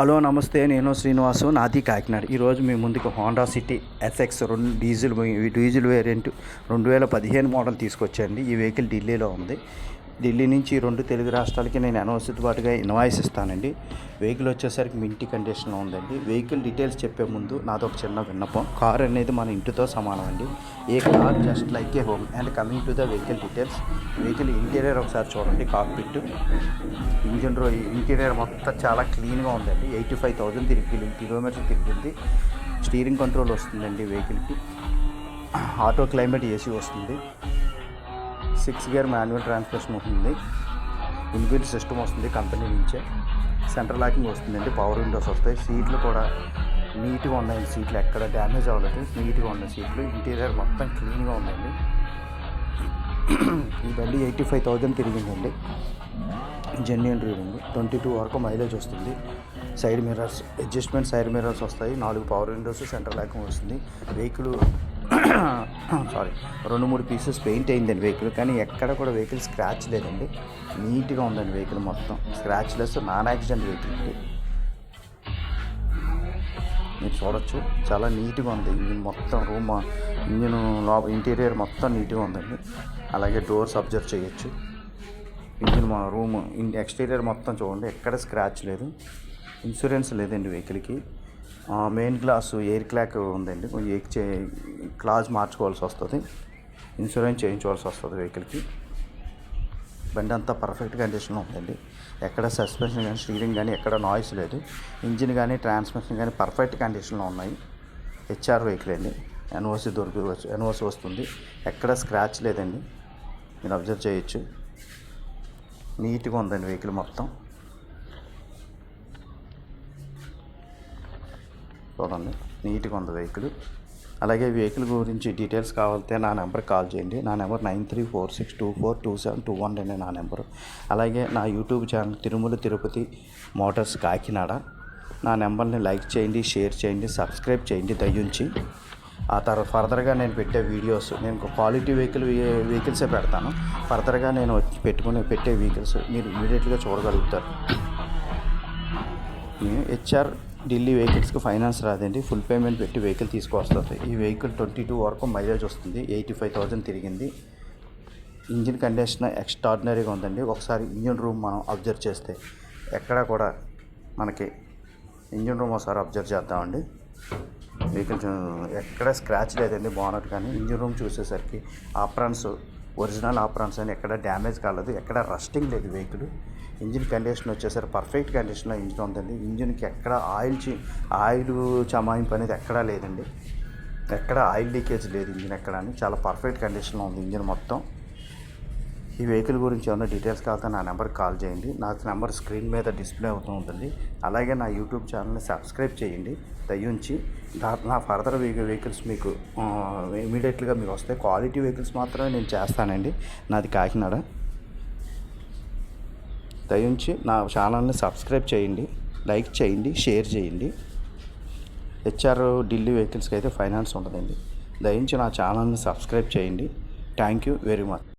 Hello నమస్తే నేను శ్రీనివాసు నాది కాకినాడ. ఈరోజు మీ ముందుకు హోండా సిటీ ఎస్ఎక్స్ రెండు డీజిల్ డీజిల్ వేరియంట్ రెండు వేల పదిహేను మోడల్ తీసుకొచ్చండి ఈ వెహికల్ ఢిల్లీలో ఉంది. ఢిల్లీ నుంచి రెండు తెలుగు రాష్ట్రాలకి నేను అనవసతి పాటుగా ఇన్వాయిస్ ఇస్తానండి. వెహికల్ వచ్చేసరికి మింటి కండిషన్లో ఉందండి. వెహికల్ డీటెయిల్స్ చెప్పే ముందు నాదొక చిన్న విన్నపం. కార్ అనేది మన ఇంటితో సమానం అండి. A car just like a home. And coming to the vehicle details vehicle interior ఒకసారి చూడండి కాక్పిట్. ఇంజిన్ రో ఇంటీరియర్ మొత్తం చాలా క్లీన్గా ఉందండి. ఎయిటీ ఫైవ్ థౌజండ్ తిరిగి కిలోమీటర్ తిరిగింది స్టీరింగ్ కంట్రోల్ వస్తుందండి వెహికల్కి. ఆటో క్లైమేట్ ఏసీ వస్తుంది. సిక్స్ గేర్ మాన్యువల్ ట్రాన్స్మిషన్ ఉంటుంది ఇన్బిల్ట్ సిస్టమ్ వస్తుంది కంపెనీ నుంచే. సెంట్రల్ లాకింగ్ వస్తుందండి పవర్ విండోస్ వస్తాయి. సీట్లు కూడా నీట్గా ఉన్నాయి. సీట్లు ఎక్కడ డ్యామేజ్ అవ్వలేదు. నీట్గా ఉన్నాయి సీట్లు. ఇంటీరియర్ మొత్తం క్లీన్గా ఉందండి. ఈ బండి eighty five thousand తిరిగిందండి. Genuine reading. Twenty two వరకు మైలేజ్ వస్తుంది. Side mirrors adjustment side mirrors వస్తాయి. నాలుగు పవర్ విండోస్ సెంట్రల్ లాకింగ్ వస్తుంది. వెహికల్ సారీ రెండు మూడు పీసెస్ పెయింట్ అయిందండి వెహికల్ కానీ ఎక్కడ కూడా వెహికల్ స్క్రాచ్ లేదండి. నీట్గా ఉందండి వెహికల్ మొత్తం. Scratch less non accident vehicle అండి మీరు చూడొచ్చు చాలా నీట్గా ఉంది. ఇంజిన్ మొత్తం రూమ్ ఇంజిన్ లోపల ఇంటీరియర్ మొత్తం నీట్గా ఉందండి. అలాగే డోర్స్ అబ్జర్వ్ చేయొచ్చు. ఇంజిన్ మా రూమ్ ఎక్స్టీరియర్ మొత్తం చూడండి ఎక్కడ స్క్రాచ్ లేదు. ఇన్సూరెన్స్ లేదండి వెహికల్కి మెయిన్ గ్లాస్ ఎయిర్ క్లాక్ ఉందండి. కొంచెం ఎయిర్ చే క్లాజ్ మార్చుకోవాల్సి వస్తుంది. ఇన్సూరెన్స్ చేయించుకోవాల్సి వస్తుంది వెహికల్కి. బండి అంతా పర్ఫెక్ట్ కండిషన్లో ఉందండి. ఎక్కడ సస్పెన్షన్ కానీ స్టీరింగ్ కానీ ఎక్కడ నాయిస్ లేదు. ఇంజిన్ కానీ ట్రాన్స్మిషన్ కానీ పర్ఫెక్ట్ కండిషన్లో ఉన్నాయి. హెచ్ఆర్ వెహికల్ అండి. ఎన్ఓసి దొరికి ఎన్ఓసి వస్తుంది. ఎక్కడ స్క్రాచ్ లేదండి. మీరు అబ్జర్వ్ చేయొచ్చు. నీట్గా ఉందండి వెహికల్ మొత్తం. చూడండి. నీట్గా ఉంది వెహికల్. అలాగే వెహికల్ గురించి డీటెయిల్స్ కావాలంటే నా నెంబర్ కాల్ చేయండి. నా number nine three four six two four two seven two one అండి నా నెంబరు. అలాగే నా YouTube channel Tirumala Tirupati motors Kakinada. నా నెంబర్ని లైక్ చేయండి షేర్ చేయండి సబ్స్క్రైబ్ చేయండి దయ్యుంచి. ఆ తర్వాత ఫర్దర్గా నేను పెట్టే వీడియోస్ నేను క్వాలిటీ వెహికల్ వెహికల్సే పెడతాను. ఫర్దర్గా నేను వచ్చి పెట్టుకునే పెట్టే వెహికల్స్ మీరు ఇమీడియట్గా చూడగలుగుతారు. హెచ్ఆర్ ఢిల్లీ వెహికల్స్కి ఫైనాన్స్ రాదండి. ఫుల్ పేమెంట్ పెట్టి వెహికల్ తీసుకొస్తుంది ఈ వెహికల్ ట్వంటీ టూ వరకు మైలేజ్ వస్తుంది. ఎయిటీ ఫైవ్ థౌజండ్ తిరిగింది. ఇంజిన్ కండిషన్ ఎక్స్ట్రాడినరీగా ఉందండి. ఒకసారి ఇంజిన్ రూమ్ మనం అబ్జర్వ్ చేస్తే ఎక్కడ కూడా మనకి ఇంజిన్ రూమ్ ఒకసారి అబ్జర్వ్ చేద్దామండి. వెహికల్ ఎక్కడ స్క్రాచ్ లేదండి. బాగున్నట్టు కానీ ఇంజిన్ రూమ్ చూసేసరికి ఆప్రాన్స్ ఒరిజినల్ ఆప్రాన్స్ అని ఎక్కడ డ్యామేజ్ కాలేదు ఎక్కడ రస్టింగ్ లేదు వెహికల్. ఇంజిన్ కండిషన్ వచ్చేసరికి పర్ఫెక్ట్ కండిషన్లో ఇంజిన్ ఉందండి. ఇంజిన్కి ఎక్కడ ఆయిల్ చి ఆయిల్ చమాయింపు అనేది ఎక్కడా లేదండి. ఎక్కడ ఆయిల్ లీకేజ్ లేదు ఇంజిన్ ఎక్కడ అని. చాలా పర్ఫెక్ట్ కండిషన్లో ఉంది ఇంజిన్ మొత్తం. ఈ వెహికల్ గురించి ఏమైనా డీటెయిల్స్ కావాలంటే నా నెంబర్కి కాల్ చేయండి. నా నెంబర్ స్క్రీన్ మీద డిస్ప్లే అవుతూ ఉంటుంది. అలాగే నా యూట్యూబ్ ఛానల్ని సబ్స్క్రైబ్ చేయండి. దయ్యుంచి నా- నా ఫర్దర్ వెహికల్స్ మీకు ఇమీడియట్గా మీకు వస్తాయి క్వాలిటీ వెహికల్స్ మాత్రమే నేను చేస్తానండి. నాది కాకినాడ. దయించి నా ఛానల్ని సబ్స్క్రైబ్ చేయండి. లైక్ చేయండి. షేర్ చేయండి. హెచ్ఆర్ ఢిల్లీ వెహికల్స్కి అయితే ఫైనాన్స్ ఉంటుందండి. దయించి నా ఛానల్ని సబ్స్క్రైబ్ చేయండి. Thank you very much.